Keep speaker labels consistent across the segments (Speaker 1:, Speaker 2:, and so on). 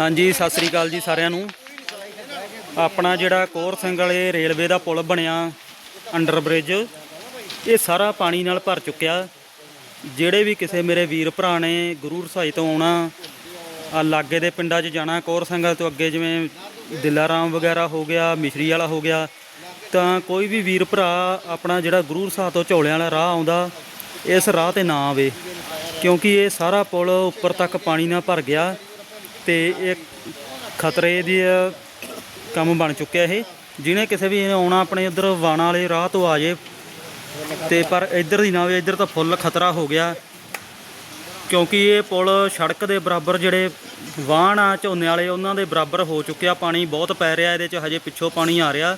Speaker 1: ਹਾਂਜੀ, ਸਤਿ ਸ੍ਰੀ ਅਕਾਲ ਜੀ ਸਾਰਿਆਂ ਨੂੰ। ਆਪਣਾ ਜਿਹੜਾ ਕੋਰ ਸਿੰਘ ਵਾਲੇ ਰੇਲਵੇ ਦਾ ਪੁਲ ਬਣਿਆ ਅੰਡਰ ਬ੍ਰਿਜ, ਇਹ ਸਾਰਾ ਪਾਣੀ ਨਾਲ ਭਰ ਚੁੱਕਿਆ। ਜਿਹੜੇ ਵੀ ਕਿਸੇ ਮੇਰੇ ਵੀਰ ਭਰਾ ਨੇ ਗੁਰੂ ਰਸਾਈ ਤੋਂ ਆਉਣਾ, ਆ ਲਾਗੇ ਦੇ ਪਿੰਡਾਂ 'ਚ ਜਾਣਾ, ਕੋਰ ਸਿੰਘਾਂ ਤੋਂ ਅੱਗੇ ਜਿਵੇਂ ਦਿਲਾਰਾਮ ਵਗੈਰਾ ਹੋ ਗਿਆ, ਮਿਸ਼ਰੀ ਵਾਲਾ ਹੋ ਗਿਆ, ਤਾਂ ਕੋਈ ਵੀ ਵੀਰ ਭਰਾ ਆਪਣਾ ਜਿਹੜਾ ਗੁਰੂ ਰਸਾਹ ਤੋਂ ਝੋਲਿਆਂ ਵਾਲਾ ਰਾਹ ਆਉਂਦਾ, ਇਸ ਰਾਹ ਤੇ ਨਾ ਆਵੇ। ਕਿਉਂਕਿ ਇਹ ਸਾਰਾ ਪੁਲ ਉੱਪਰ ਤੱਕ ਪਾਣੀ ਨਾਲ ਭਰ ਗਿਆ। ਤੇ ਇਹ ਖਤਰੇ ਦੀ ਕੰਮ ਬਣ ਚੁੱਕਿਆ ਇਹ। ਜਿਹਨੇ ਕਿਸੇ ਵੀ ਆਉਣਾ ਆਪਣੇ ਉਧਰ ਵਾਣਾ ਵਾਲੇ ਰਾਹ ਤੋਂ ਆ ਜੇ, ਤੇ ਪਰ ਇੱਧਰ ਦੀ ਨਾ ਆਵੇ ਇੱਧਰ ਤਾਂ ਫੁੱਲ ਖਤਰਾ ਹੋ ਗਿਆ। ਕਿਉਂਕਿ ਇਹ ਪੁਲ ਸੜਕ ਦੇ ਬਰਾਬਰ ਜਿਹੜੇ ਵਾਹਣ ਆ, ਝੋਨੇ ਵਾਲੇ, ਉਹਨਾਂ ਦੇ ਬਰਾਬਰ ਹੋ ਚੁੱਕਿਆ। ਪਾਣੀ ਬਹੁਤ ਪੈ ਰਿਹਾ, ਇਹਦੇ 'ਚ ਹਜੇ ਪਿੱਛੋਂ ਪਾਣੀ ਆ ਰਿਹਾ।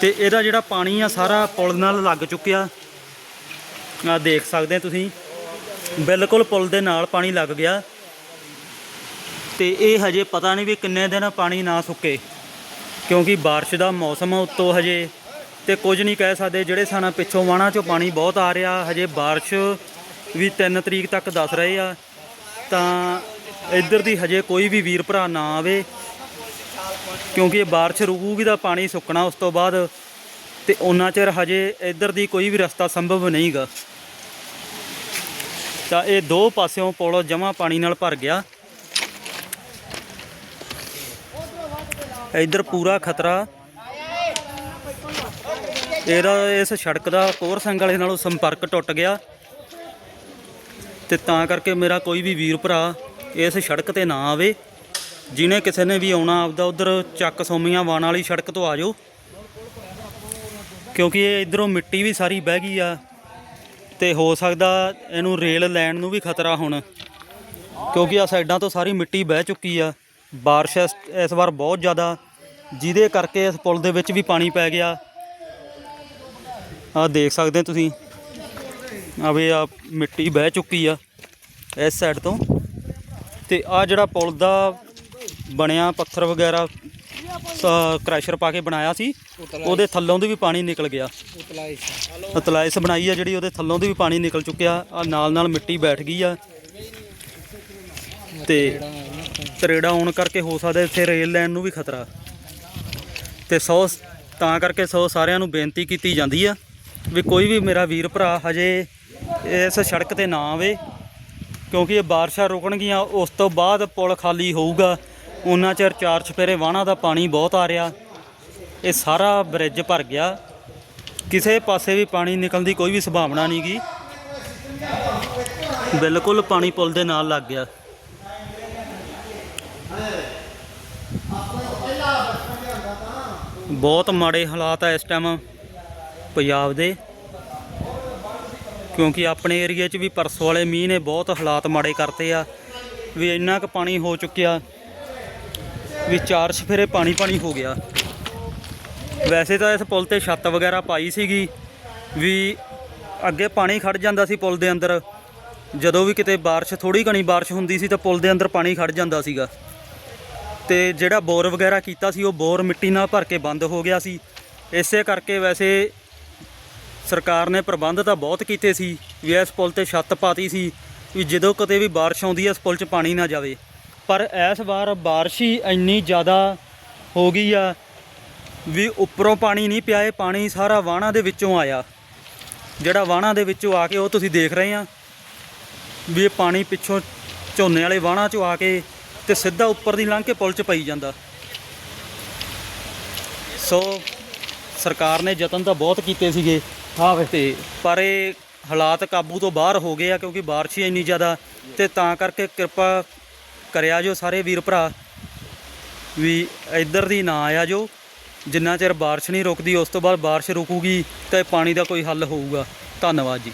Speaker 1: ਤੇ ਇਹਦਾ ਜਿਹੜਾ ਪਾਣੀ ਆ, ਸਾਰਾ ਪੁਲ ਨਾਲ ਲੱਗ ਚੁੱਕਿਆ। ਆ ਦੇਖ ਸਕਦੇ ਤੁਸੀਂ। ਬਿਲਕੁਲ ਪੁਲ ਦੇ ਨਾਲ ਪਾਣੀ ਲੱਗ ਗਿਆ। ਤੇ ਇਹ ਹਜੇ ਪਤਾ ਨਹੀਂ ਵੀ ਕਿੰਨੇ ਦਿਨ ਪਾਣੀ ਨਾ ਸੁੱਕੇ, ਕਿਉਂਕਿ ਬਾਰਿਸ਼ ਦਾ ਮੌਸਮ ਉੱਤੋਂ ਹਜੇ, ਤੇ ਕੁਝ ਨਹੀਂ ਕਹਿ ਸਕਦੇ ਜਿਹੜੇ ਸਾਨਾ ਪਿੱਛੋਂ ਵਾਣਾ ਚੋਂ ਪਾਣੀ ਬਹੁਤ ਆ ਰਿਹਾ, ਹਜੇ ਬਾਰਿਸ਼ ਵੀ 3 ਤਰੀਕ ਤੱਕ ਦੱਸ ਰਹੇ ਆ, ਤਾਂ ਇੱਧਰ ਦੀ ਹਜੇ ਕੋਈ ਵੀ ਵੀਰ ਭਰਾ ਨਾ ਆਵੇ, ਕਿਉਂਕਿ ਇਹ ਬਾਰਿਸ਼ ਰੁਕੂਗੀ ਤਾਂ ਪਾਣੀ ਸੁੱਕਣਾ ਉਸ ਤੋਂ ਬਾਅਦ, ਤੇ ਉਹਨਾਂ ਚਿਰ ਹਜੇ ਇੱਧਰ ਦੀ ਕੋਈ ਵੀ ਰਸਤਾ ਸੰਭਵ ਨਹੀਂਗਾ। ਤਾਂ ਇਹ ਦੋ ਪਾਸਿਓਂ ਪੁਲ ਜਮਾ ਪਾਣੀ ਨਾਲ ਭਰ ਗਿਆ। ਇੱਧਰ ਪੂਰਾ ਖਤਰਾ। ਇਹਦਾ ਇਸ ਸੜਕ ਦਾ ਕੋਰ ਸਿੰਘ ਵਾਲੇ ਨਾਲੋਂ ਸੰਪਰਕ ਟੁੱਟ ਗਿਆ। ਤੇ ਤਾਂ ਕਰਕੇ ਮੇਰਾ ਕੋਈ ਵੀ ਵੀਰ ਭਰਾ ਇਸ ਸੜਕ ਤੇ ਨਾ ਆਵੇ। ਜਿਹਨੇ ਕਿਸੇ ਨੇ ਵੀ ਆਉਣਾ ਆਪਦਾ ਉਧਰ ਚੱਕ ਸੋਮੀਆਂ ਵਾਣ ਵਾਲੀ ਸੜਕ ਤੋਂ ਆ ਜਾਓ। ਕਿਉਂਕਿ ਇਹ ਇਧਰੋਂ ਮਿੱਟੀ ਵੀ ਸਾਰੀ ਬਹਿ ਗਈ ਆ। ਤੇ ਹੋ ਸਕਦਾ ਇਹਨੂੰ ਰੇਲ ਲੈਣ ਨੂੰ ਵੀ ਖਤਰਾ ਹੁਣ। ਕਿਉਂਕਿ ਆ ਸਾਈਡਾਂ ਤੋਂ ਸਾਰੀ ਮਿੱਟੀ ਬਹਿ ਚੁੱਕੀ ਆ। ਬਾਰਿਸ਼ ਇਸ ਇਸ ਵਾਰ ਬਹੁਤ ਜ਼ਿਆਦਾ। ਜਿਹਦੇ ਕਰਕੇ ਇਸ ਪੁਲ ਦੇ ਵਿੱਚ ਵੀ ਪਾਣੀ ਪੈ ਗਿਆ। ਆ ਦੇਖ ਸਕਦੇ ਤੁਸੀਂ। ਆ ਵੀ ਆ ਮਿੱਟੀ ਬਹਿ ਚੁੱਕੀ ਆ ਇਸ ਸਾਈਡ ਤੋਂ। ਤੇ ਆ ਜਿਹੜਾ ਪੁਲ ਦਾ ਬਣਿਆ ਪੱਥਰ ਵਗੈਰਾ ਕ੍ਰੈਸ਼ਰ ਪਾ ਕੇ ਬਣਾਇਆ ਸੀ, ਉਹਦੇ ਥੱਲੋਂ ਦੀ ਵੀ ਪਾਣੀ ਨਿਕਲ ਗਿਆ। ਉਤਲਾਈਸ ਬਣਾਈ ਆ ਜਿਹੜੀ, ਉਹਦੇ ਥੱਲੋਂ ਦੀ ਵੀ ਪਾਣੀ ਨਿਕਲ ਚੁੱਕਿਆ। ਆ ਨਾਲ ਨਾਲ ਮਿੱਟੀ ਬੈਠ ਗਈ ਆ। ਤੇ ਤਰੇੜਾ ਆਉਣ ਕਰਕੇ ਹੋ ਸਕਦਾ ਇੱਥੇ ਰੇਲ ਲਾਈਨ ਨੂੰ ਵੀ ਖਤਰਾ। ਤੇ ਸੌ ਤਾਂ ਕਰਕੇ ਸੌ ਸਾਰਿਆਂ ਨੂੰ ਬੇਨਤੀ ਕੀਤੀ ਜਾਂਦੀ ਆ ਵੀ ਕੋਈ ਵੀ ਮੇਰਾ ਵੀਰ ਭਰਾ ਹਜੇ ਇਸ ਸੜਕ ਤੇ ਨਾ ਆਵੇ, ਕਿਉਂਕਿ ਇਹ ਬਾਰਿਸ਼ਾਂ ਰੁਕਣਗੀਆਂ, ਉਸ ਤੋਂ ਬਾਅਦ ਪੁਲ ਖਾਲੀ ਹੋਊਗਾ। ਉਹਨਾਂ ਚਿਰ ਚਾਰ ਚਫੇਰੇ ਵਾਹਣਾ ਦਾ ਪਾਣੀ ਬਹੁਤ ਆ ਰਿਹਾ। ਇਹ ਸਾਰਾ ਬ੍ਰਿਜ ਭਰ ਗਿਆ। ਕਿਸੇ ਪਾਸੇ ਵੀ ਪਾਣੀ ਨਿਕਲਣ ਦੀ ਕੋਈ ਵੀ ਸੰਭਾਵਨਾ ਨਹੀਂ ਗੀ। ਬਿਲਕੁਲ ਪਾਣੀ ਪੁਲ ਦੇ ਨਾਲ ਲੱਗ ਗਿਆ। ਬਹੁਤ ਮਾੜੇ ਹਾਲਾਤ ਆ ਇਸ ਟਾਈਮ ਪੰਜਾਬ ਦੇ। ਕਿਉਂਕਿ ਆਪਣੇ ਏਰੀਆ 'ਚ ਵੀ ਪਰਸੋਂ ਵਾਲੇ ਮੀਂਹ ਨੇ ਬਹੁਤ ਹਾਲਾਤ ਮਾੜੇ ਕਰਤੇ ਆ। ਵੀ ਇੰਨਾ ਕੁ ਪਾਣੀ ਹੋ ਚੁੱਕਿਆ, ਵੀ ਚਾਰ ਸਫੇਰੇ ਪਾਣੀ ਪਾਣੀ ਹੋ ਗਿਆ। ਵੈਸੇ ਤਾਂ ਇਸ ਪੁਲ ਤੇ ਛੱਤ ਵਗੈਰਾ ਪਾਈ ਸੀਗੀ, ਵੀ ਅੱਗੇ ਪਾਣੀ ਖੜ ਜਾਂਦਾ ਸੀ ਪੁਲ ਦੇ ਅੰਦਰ। ਜਦੋਂ ਵੀ ਕਿਤੇ ਬਾਰਿਸ਼ ਥੋੜੀ ਘਣੀ ਬਾਰਿਸ਼ ਹੁੰਦੀ ਸੀ ਤਾਂ ਪੁਲ ਦੇ ਅੰਦਰ ਪਾਣੀ ਖੜ ਜਾਂਦਾ ਸੀਗਾ। ਤੇ ਜਿਹੜਾ ਬੋਰ ਵਗੈਰਾ ਕੀਤਾ ਸੀ, ਉਹ ਬੋਰ ਮਿੱਟੀ ਨਾਲ ਭਰ ਕੇ ਬੰਦ ਹੋ ਗਿਆ ਸੀ। ਇਸੇ ਕਰਕੇ ਵੈਸੇ ਸਰਕਾਰ ਨੇ ਪ੍ਰਬੰਧ ਤਾਂ ਬਹੁਤ ਕੀਤੇ ਸੀ, ਵੀ ਇਸ ਪੁਲ ਤੇ ਛੱਤ ਪਾਤੀ ਸੀ, ਵੀ ਜਦੋਂ ਕਦੇ ਵੀ ਬਾਰਿਸ਼ ਆਉਂਦੀ ਹੈ, ਇਸ ਪੁਲ 'ਚ ਪਾਣੀ ਨਾ ਜਾਵੇ। ਪਰ ਇਸ ਵਾਰ ਬਾਰਿਸ਼ ਹੀ ਇੰਨੀ ਜ਼ਿਆਦਾ ਹੋ ਗਈ ਆ, ਵੀ ਉੱਪਰੋਂ ਪਾਣੀ ਨਹੀਂ ਪਿਆ, ਇਹ ਪਾਣੀ ਸਾਰਾ ਵਾਹਣਾ ਦੇ ਵਿੱਚੋਂ ਆਇਆ। ਜਿਹੜਾ ਵਾਹਣਾ ਦੇ ਵਿੱਚੋਂ ਆ ਕੇ ਉਹ ਤੁਸੀਂ ਦੇਖ ਰਹੇ ਆ, ਵੀ ਇਹ ਪਾਣੀ ਪਿੱਛੋਂ ਝੋਨੇ ਵਾਲੇ ਵਾਹਣਾ 'ਚੋਂ ਆ ਕੇ ਤੇ ਸਿੱਧਾ ਉੱਪਰ ਦੀ ਲੰਘ ਕੇ ਪੁਲ 'ਚ ਪਈ ਜਾਂਦਾ। ਸੋ ਸਰਕਾਰ ਨੇ ਯਤਨ ਤਾਂ ਬਹੁਤ ਕੀਤੇ ਸੀਗੇ। ਹਾਂ ਤੇ ਪਰ ਇਹ ਹਾਲਾਤ ਕਾਬੂ ਤੋਂ ਬਾਹਰ ਹੋ ਗਏ ਆ ਕਿਉਂਕਿ ਬਾਰਿਸ਼ ਹੀ ਇੰਨੀ ਜ਼ਿਆਦਾ। ਤੇ ਤਾਂ ਕਰਕੇ ਕਿਰਪਾ ਕਰਿਆ ਜੋ ਸਾਰੇ ਵੀਰ ਭਰਾ ਵੀ ਇੱਧਰ ਦੀ ਨਾ ਆਇਆ ਜੋ। ਜਿੰਨਾ ਚਿਰ ਬਾਰਿਸ਼ ਨਹੀਂ ਰੁਕਦੀ ਉਸ ਤੋਂ ਬਾਅਦ ਬਾਰਿਸ਼ ਰੁਕੂਗੀ ਤਾਂ ਪਾਣੀ ਦਾ ਕੋਈ ਹੱਲ ਹੋਊਗਾ। ਧੰਨਵਾਦ ਜੀ।